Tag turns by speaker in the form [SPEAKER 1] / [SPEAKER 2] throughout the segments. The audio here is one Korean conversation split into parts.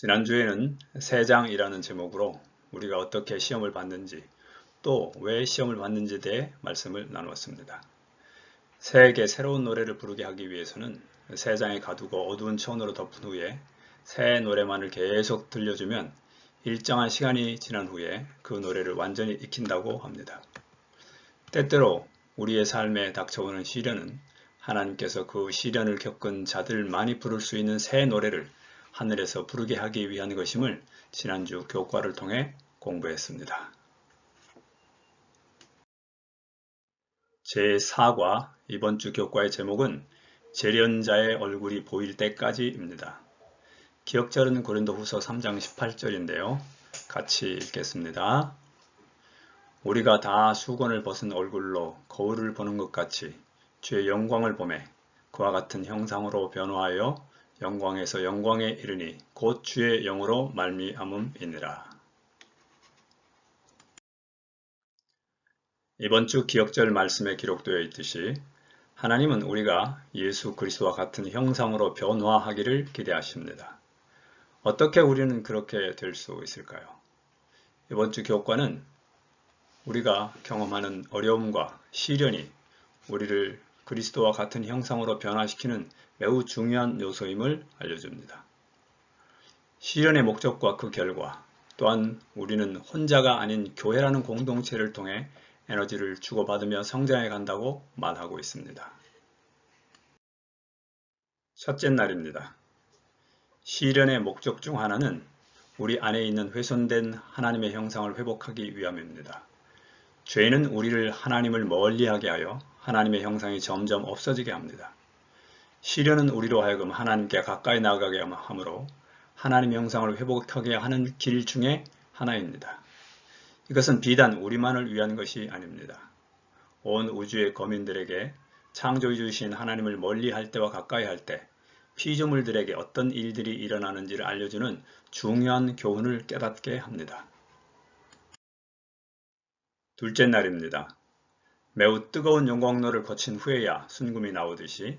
[SPEAKER 1] 지난주에는 세장이라는 제목으로 우리가 어떻게 시험을 받는지 또 왜 시험을 받는지에 대해 말씀을 나누었습니다. 새에게 새로운 노래를 부르게 하기 위해서는 세 장에 가두고 어두운 천으로 덮은 후에 새 노래만을 계속 들려주면 일정한 시간이 지난 후에 그 노래를 완전히 익힌다고 합니다. 때때로 우리의 삶에 닥쳐오는 시련은 하나님께서 그 시련을 겪은 자들만이 부를 수 있는 새 노래를 하늘에서 부르게 하기 위한 것임을 지난주 교과를 통해 공부했습니다. 제4과 이번 주 교과의 제목은 재련자의 얼굴이 보일 때까지입니다. 기억절은 고린도 후서 3장 18절인데요. 같이 읽겠습니다. 우리가 다 수건을 벗은 얼굴로 거울을 보는 것 같이 주의 영광을 보매 그와 같은 형상으로 변화하여 영광에서 영광에 이르니 곧 주의 영으로 말미암음이니라. 이번 주 기억절 말씀에 기록되어 있듯이 하나님은 우리가 예수 그리스도와 같은 형상으로 변화하기를 기대하십니다. 어떻게 우리는 그렇게 될 수 있을까요? 이번 주 교과는 우리가 경험하는 어려움과 시련이 우리를 그리스도와 같은 형상으로 변화시키는 매우 중요한 요소임을 알려줍니다. 시련의 목적과 그 결과 또한 우리는 혼자가 아닌 교회라는 공동체를 통해 에너지를 주고받으며 성장해 간다고 말하고 있습니다. 첫째 날입니다. 시련의 목적 중 하나는 우리 안에 있는 훼손된 하나님의 형상을 회복하기 위함입니다. 죄는 우리를 하나님을 멀리하게 하여 하나님의 형상이 점점 없어지게 합니다. 시련은 우리로 하여금 하나님께 가까이 나가게 하므로 하나님의 형상을 회복하게 하는 길 중에 하나입니다. 이것은 비단 우리만을 위한 것이 아닙니다. 온 우주의 거민들에게 창조해 주신 하나님을 멀리 할 때와 가까이 할 때 피조물들에게 어떤 일들이 일어나는지를 알려주는 중요한 교훈을 깨닫게 합니다. 둘째 날입니다. 매우 뜨거운 용광로를 거친 후에야 순금이 나오듯이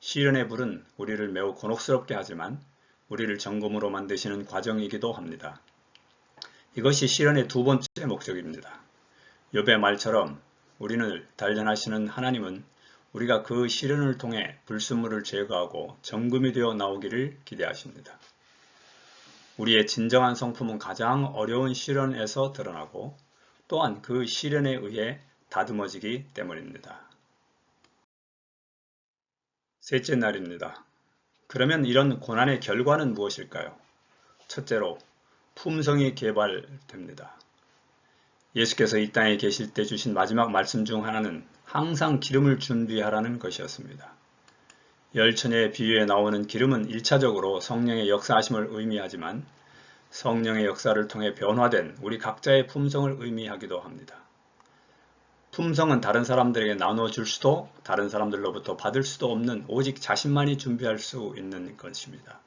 [SPEAKER 1] 시련의 불은 우리를 매우 곤혹스럽게 하지만 우리를 정금으로 만드시는 과정이기도 합니다. 이것이 시련의 두 번째 목적입니다. 욥의 말처럼 우리는 단련하시는 하나님은 우리가 그 시련을 통해 불순물을 제거하고 정금이 되어 나오기를 기대하십니다. 우리의 진정한 성품은 가장 어려운 시련에서 드러나고 또한 그 시련에 의해 다듬어지기 때문입니다. 셋째 날입니다. 그러면 이런 고난의 결과는 무엇일까요? 첫째로 품성이 개발됩니다. 예수께서 이 땅에 계실 때 주신 마지막 말씀 중 하나는 항상 기름을 준비하라는 것이었습니다. 열천의 비유에 나오는 기름은 1차적으로 성령의 역사하심을 의미하지만 성령의 역사를 통해 변화된 우리 각자의 품성을 의미하기도 합니다. 품성은 다른 사람들에게 나누어 줄 수도 다른 사람들로부터 받을 수도 없는 오직 자신만이 준비할 수 있는 것입니다.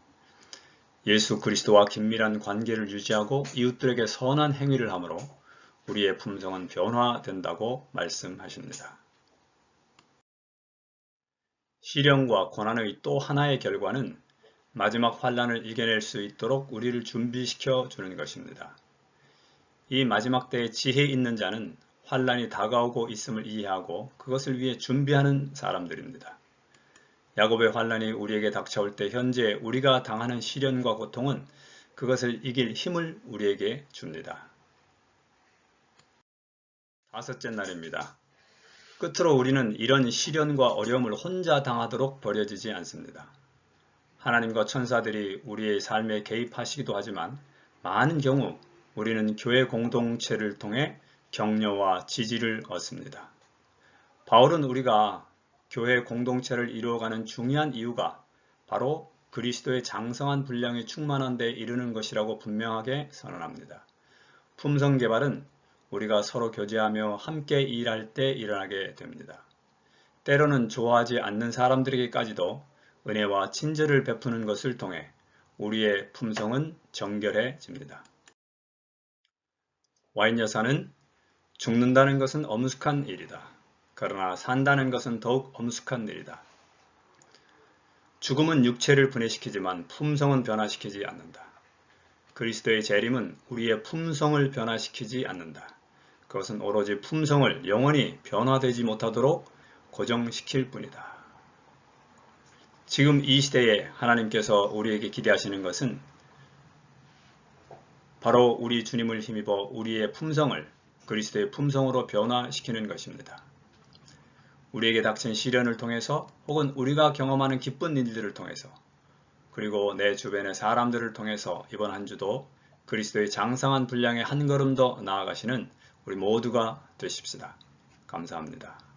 [SPEAKER 1] 예수 그리스도와 긴밀한 관계를 유지하고 이웃들에게 선한 행위를 하므로 우리의 품성은 변화된다고 말씀하십니다. 시련과 고난의 또 하나의 결과는 마지막 환란을 이겨낼 수 있도록 우리를 준비시켜 주는 것입니다. 이 마지막 때에 지혜 있는 자는 환란이 다가오고 있음을 이해하고 그것을 위해 준비하는 사람들입니다. 야곱의 환란이 우리에게 닥쳐올 때 현재 우리가 당하는 시련과 고통은 그것을 이길 힘을 우리에게 줍니다. 다섯째 날입니다. 끝으로 우리는 이런 시련과 어려움을 혼자 당하도록 버려지지 않습니다. 하나님과 천사들이 우리의 삶에 개입하시기도 하지만 많은 경우 우리는 교회 공동체를 통해 격려와 지지를 얻습니다. 바울은 우리가 교회 공동체를 이루어가는 중요한 이유가 바로 그리스도의 장성한 분량이 충만한 데 이르는 것이라고 분명하게 선언합니다. 품성 개발은 우리가 서로 교제하며 함께 일할 때 일어나게 됩니다. 때로는 좋아하지 않는 사람들에게까지도 은혜와 친절을 베푸는 것을 통해 우리의 품성은 정결해집니다. 와인 여사는 죽는다는 것은 엄숙한 일이다. 그러나 산다는 것은 더욱 엄숙한 일이다. 죽음은 육체를 분해시키지만 품성은 변화시키지 않는다. 그리스도의 재림은 우리의 품성을 변화시키지 않는다. 그것은 오로지 품성을 영원히 변화되지 못하도록 고정시킬 뿐이다. 지금 이 시대에 하나님께서 우리에게 기대하시는 것은 바로 우리 주님을 힘입어 우리의 품성을 그리스도의 품성으로 변화시키는 것입니다. 우리에게 닥친 시련을 통해서 혹은 우리가 경험하는 기쁜 일들을 통해서 그리고 내 주변의 사람들을 통해서 이번 한 주도 그리스도의 장상한 분량의 한 걸음 더 나아가시는 우리 모두가 되십시다. 감사합니다.